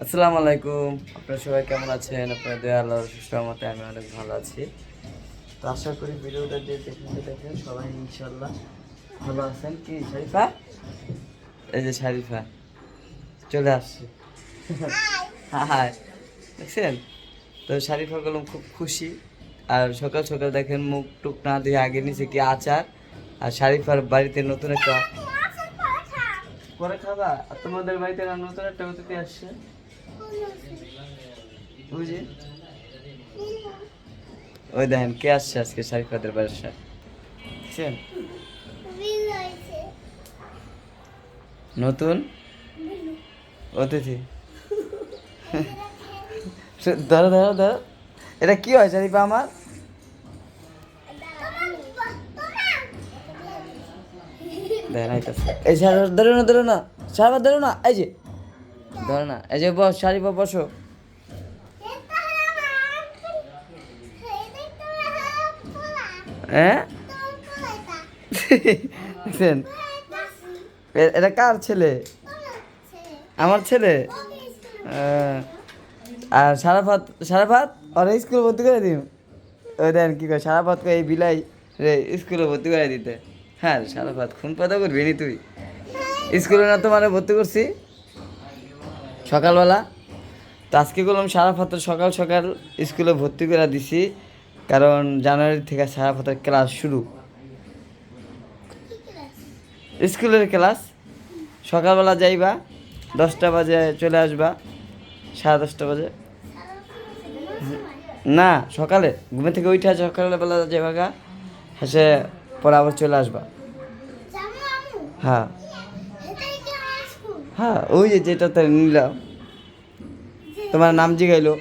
আসসালামু আলাইকুম। আপনারা সবাই কেমন আছেন? আপনাদের দয়া, আল্লাহর সুস্থমতে আমি অনেক ভালো আছি। তো আশা করি ভিডিওটা যে দেখতে দেখেন, সবাই ইনশাল্লাহ ভালো আছেন। কি, শারিফা? এই যে শারিফা, চলে আসছে। হাই দেখছেন? তো শারিফা গেলাম খুব খুশি। আর সকাল সকাল দেখেন মুখ টুক না দিয়ে আগে নিচে কি আচার। আর শারিফার বাড়িতে নতুন একটা পরে খাবা। তোমাদের বাড়িতে নতুন একটা অতিথি আসছে? বুঝি? ওই দেখেন কে আসছে আজকে শারিফাদের বাসায়? দেখছেন নতুন? অতিথি? ধরো ধরো ধরো। এটা কি হয় শারিফা আমার? দেখেন এই সারা ধরো না ধরো না। সারা ধরো না। এই যে। ধরো না। এই যে বস শারিফা বসো। হ্যাঁ? এটা কার ছেলে? আমার ছেলে? আহ, আর সারাফাত সারাফাত ওরা স্কুলে ভর্তি করে দিম। ওই দেন কি করে সারাফাত করে এই বিলাই রে স্কুলে ভর্তি করে দিতে। হ্যাঁ সারাফাত খুন পাতা করবি নি তুই? স্কুলে না তোমার ভর্তি করছি? সকালবেলা। তো আজকে করলাম সারাফাতের সকাল সকাল স্কুলে ভর্তি করে দিছি কারণ জানুয়ারি থেকে সারা সারাফাতের ক্লাস শুরু। স্কুলের ক্লাস সকালবেলা যাইবা দশটা বাজে চলে আসবা সাড়ে দশটা বাজে। না সকালে ঘুমে থেকে উঠে সকালবেলা যাইবা গা হেসে পরে আবার চলে আসবা। হ্যাঁ। হ্যাঁ ওই যে যেটাতে নিলাম। তোমার নাম জিগাইলো?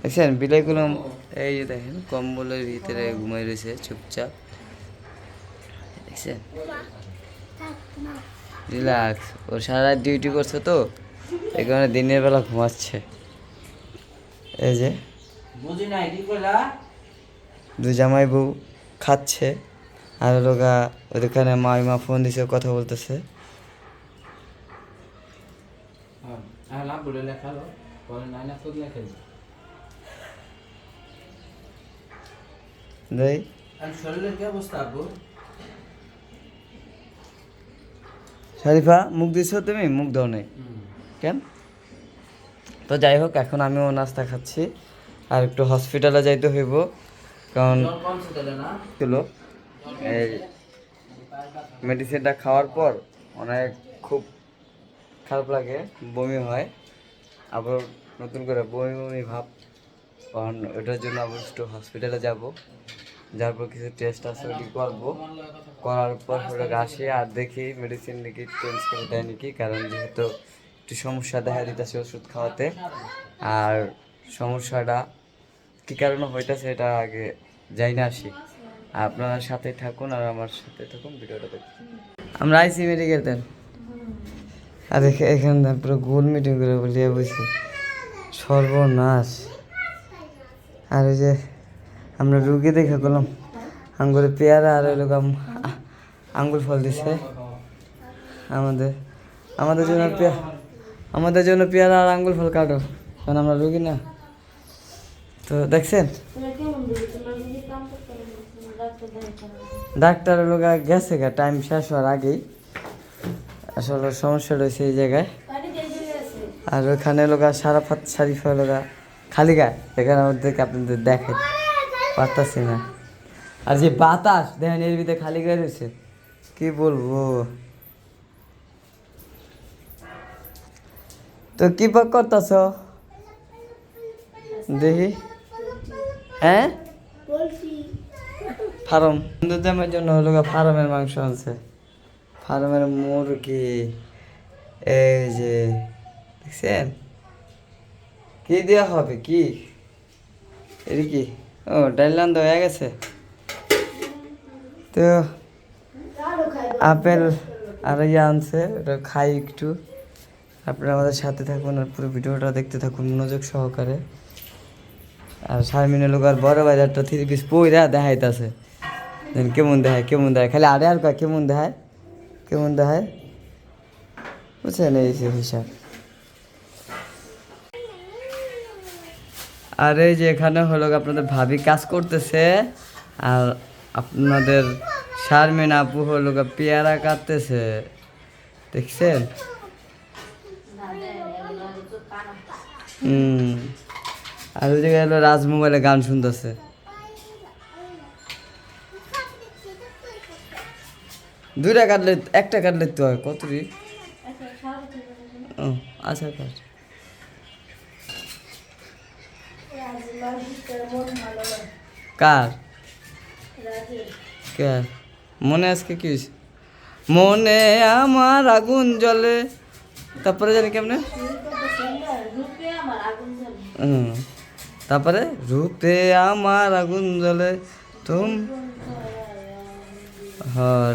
দেখছেন বিলাইগুলো এই যে দেখেন কম্বলের ভিতরে ঘুমাই রয়েছে চুপচাপ। দেখছেন রিল্যাক্স ও সারা ডিউটি করছে তো এই কারণে দিনের বেলা ঘুমাচ্ছে। এই যে। দু জামাই বউ খাচ্ছে। আর লোকা ওখানে মাইমা ফোন দিছে কথা বলতেছে। শরীফা মুখ দিছো তুমি? মুখ দাও নাই। কেন? তো যাই হোক এখন আমিও নাস্তা খাচ্ছি। আর একটু হসপিটালে যাইতে হইব কারণ এই মেডিসিনটা খাওয়ার পর অনেক খুব খারাপ লাগে, বমি হয়। আবার নতুন করে বমি বমি ভাব কারণ ওটার জন্য আবার একটু হসপিটালে যাব। যার পর কিছু টেস্ট আছে, ওটি করব। করার পর ওটাকে আসি আর দেখি মেডিসিন নাকি চেঞ্জ করে দেয় নাকি, কারণ যেহেতু একটু সমস্যা দেখা দিতেছে ওষুধ খাওয়াতে। আর সমস্যাটা কী কারণে হইতেছে এটা আগে যাই না আসি। আপনারা সাথে থাকুন আর আমার সাথে থাকুন, ভিডিওটা দেখুন। আমরা আইসি মেডিকেল দেন আর এখা- এখানে দেন পুরো গোল মিটিং করে বলিয়ে বসে সর্বনাশ। আর ওই যে আমরা রুগী দেখে করলাম আঙ্গুরে পেয়ারা আর ওই আ- আঙ্গুর ফল দিছে। আমাদের আমাদের জন্য পেয়া- আমাদের জন্য পেয়ারা আর আঙ্গুর ফল কাটো, কারণ আমরা রুগী না। তো দেখছেন? ডাক্তার লোক গেছে গা টাইম শেষ হওয়ার আগেই। আসলে সমস্যা রয়েছে এই জায়গায়। আর ওখানে লোকা সারা ফাত শারিফা লোকা খালি গায়ে এখানে ওদেরকে আপনাদের দেখে। পারতাছি না। আর যে বাতাস, দেখেন এর ভিতরে খালি গায়ে রয়েছে। কি বলব? তো কি পাক করতেছ? দেখি। হ্যাঁ? ফার্ম। দামের জন্য হলো ফার্মের মাংস আনছে। ফার্মের মুরগি, এই যে, দেখছেন? কি দেওয়া হবে কি? এর কি? ও ডাইলান হয়ে গেছে? তো আপেল আর ইয়ে আনছে, ওটা খাই একটু। আপনারা আমাদের সাথে থাকুন আর পুরো ভিডিওটা দেখতে থাকুন মনোযোগ সহকারে। আর শারমিনের লোক আর বড় বাজারটা থ্রি পিস পইরা দেখাইতাছে। কেমন দেখায় কেমন দেখায়? খালি আরে আর কেমন দেখায়? কেমন দেখায়? বুঝছেন এই হিসাব। আর এই যে এখানে হলো আপনাদের ভাবি কাজ করতেছে, আর আপনাদের শারমিন আপু হলো পেয়ারা কাটতেছে। দেখছেন? আর ওই জায়গায় হলো রাজ মোবাইলে গান শুনতেছে। দুইটা কাটলে, একটা কাটলে তো হয়, কত রে? আচ্ছা কাট কার? কে মনে আজকে কি হয়েছে? মনে আমার আগুন জ্বলে। তারপরে জানি কেমনে? তারপরে, রূপে আমার আগুন জ্বলে। তুম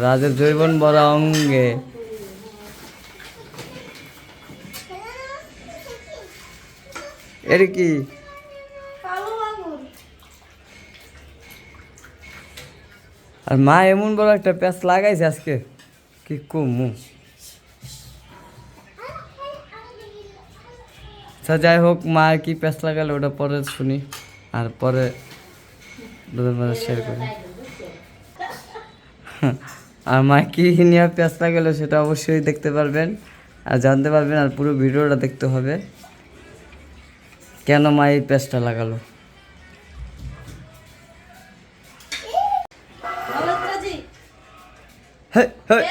রাজের জৈবন বড় অঙ্গে। এটা কি? আর মা এমন বড় একটা প্যাঁচ লাগাইছে আজকে কি কমু। আচ্ছা যাই হোক মা কি প্যাঁচ লাগালো ওটা পরে শুনি আর পরে শেয়ার করি। আর মাইকি নিয়ে পেঁচ লাগালো সেটা অবশ্যই দেখতে পারবেন আর জানতে পারবেন আর পুরো ভিডিওটা দেখতে হবে। কেন মা এই পেঁচটা লাগালো?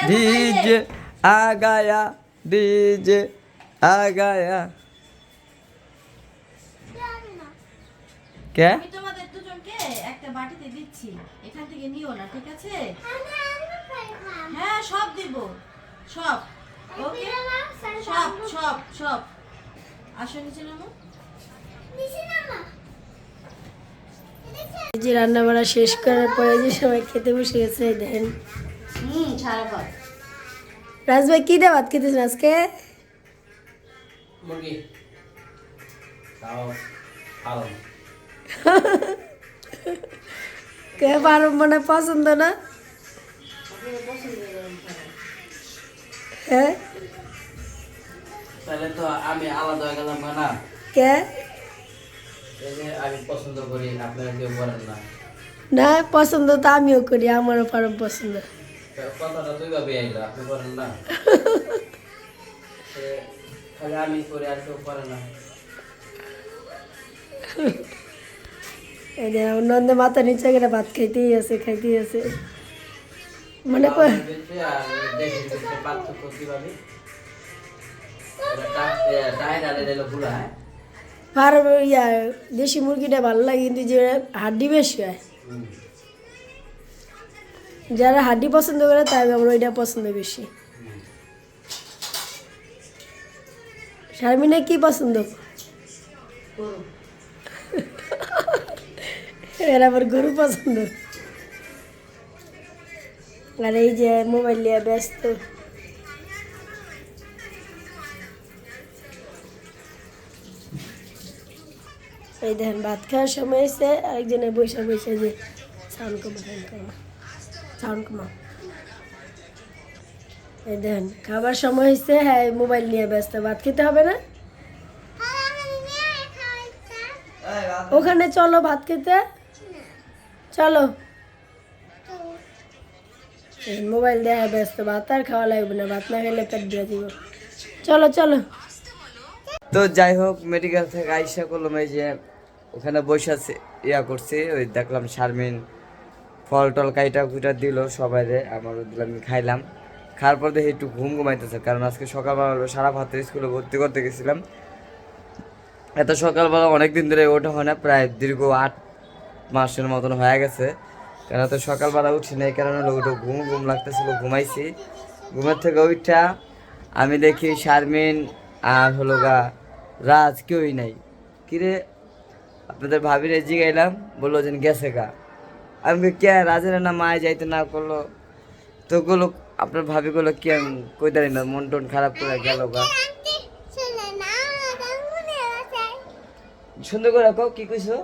ডিজে আ গায়া ডিজে আ গায়া কে? তোমাদের দুজনকে একটা বাটিতে দিচ্ছি। এখান থেকে নিও না ঠিক আছে? হ্যাঁ সব দিব। সব। ওকে? সব সব। সব আসো নিচে নামো। যে রান্না বান্না শেষ করার পরে যে সবাই খেতে বসে গেছে এই দেখেন। হুম ছাড়া ভাত। রাজ ভাই কি দিয়ে ভাত খেতেছেন আজকে? মুরগি। কে পারম মানে পছন্দ না? হ্যাঁ তাহলে তো আমি আলাদা হয়ে গেলাম না? কে? আমি পছন্দ করি আপনারা কেউ করেন না। না পছন্দ তো আমিও করি আমারও পারম পছন্দ। কথাটা তুই ভাবে আইলো আপনি করেন না? খালি আমি করি আর কেউ করে না। এই যে নন্দে মাথা নিচে করে ভাত খাইতেই আছে খাইতেই আছে। মনে হ্যাঁ। আর ইয়া দেশি মুরগিটা ভালো লাগে কিন্তু যে হাড্ডি বেশি হয়। যারা হাড্ডি পছন্দ করে তাই আমার ওইটা পছন্দ বেশি। শারমিনা কি পছন্দ? এর আবার গরু পছন্দ। আর এই যে মোবাইল নিয়ে ব্যস্ত। এই দেখেন ভাত খাওয়ার সময় এসে আরেকজনের বৈশা বৈশা যে সাউন্ড কমা সাউন্ড কমা সাউন্ড কমা। এই দেখেন খাবার সময় হয়েছে হ্যাঁ মোবাইল নিয়ে ব্যস্ত ভাত খেতে হবে না? ওখানে চলো ভাত খেতে। চলো। মোবাইল দেখা ব্যস্ত, ভাত আর খাওয়া লাগবে না, ভাত না খেলে পেট দিয়ে দিব চলো চলো। তো যাই হোক মেডিকেল থেকে আইসা করলাম এই যে ওখানে বসে ইয়া করছি, ওই দেখলাম শারমিন ফল টল কাইটা কুইটা দিল সবাই রে আমারও দিলাম খাইলাম। খাওয়ার পর দেখি একটু ঘুম ঘুমাইতেছে, কারণ আজকে সকালবেলা সারা ভাতের স্কুলে ভর্তি করতে গেছিলাম। এত সকালবেলা অনেক দিন ধরে ওঠা হয় না, প্রায় দীর্ঘ আট মাসের মতন হয়ে গেছে। কেন তো সকালবেলা উঠি না এই কারণে হলো ওটা ঘুম ঘুম লাগতেছিল ঘুমাইছি। ঘুমের থেকে ওইটা আমি দেখি শারমিন আর হলো গা রাজ কেউই নাই। কিরে আপনাদের ভাবিরে জিগাইলাম বলল যে গেছে গা। আমি কে? রাজের না মায় যাইতে না করল? তো গুলো আপনার ভাবি গুলো কে কই দাঁড়ি না মন টন খারাপ করে গেল গা। সুন্দর করে কও কি কইছো?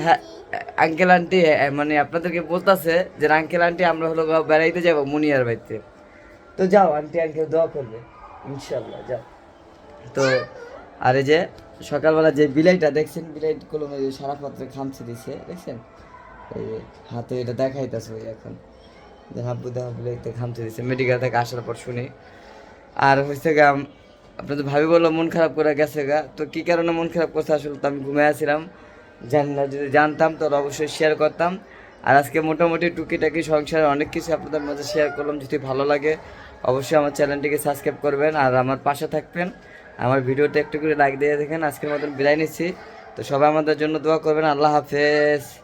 হ্যাঁ আঙ্কেল আন্টি মানে আপনাদেরকে বলতেছে যে আঙ্কেল আন্টি আমরা হলো বেড়াইতে যাব মুনিয়ার বাড়িতে। তো যাও আন্টি আঙ্কেল দোয়া করবে। ইনশাল্লাহ যাও। তো, আর এই যে সকালবেলা যে বিলাইটা, দেখছেন বিলাইট কলমে যে সারা পাত্রে খামছে দিছে, দেখছেন? এই যে হাতে এটা দেখাইতেছে ওই এখন। যে হাব্বু দেখা বিলাইতে খামছে দিছে মেডিকেল থেকে আসার পর শুনি। আর হয়েছে গা, আপনাদের ভাবি বলল, মন খারাপ করে গেছে গা। তো কি কারণে মন খারাপ করছে আসলে তো আমি ঘুমিয়ে আসছিলাম জানি না যদি জানতাম তো অবশ্যই শেয়ার করতাম। আর আজকে মোটামুটি টুকিটাকি সংসারে অনেক কিছু আপনাদের মাঝে শেয়ার করলাম, যদি ভালো লাগে, অবশ্যই আমার চ্যানেলটিকে সাবস্ক্রাইব করবেন আর আমার পাশে থাকবেন। আমার ভিডিওটা একটু করে লাইক দিয়ে দেখেন, আজকের মতন বিদায় নিচ্ছি। তো সবাই আমাদের জন্য দোয়া করবেন, আল্লাহ হাফেজ।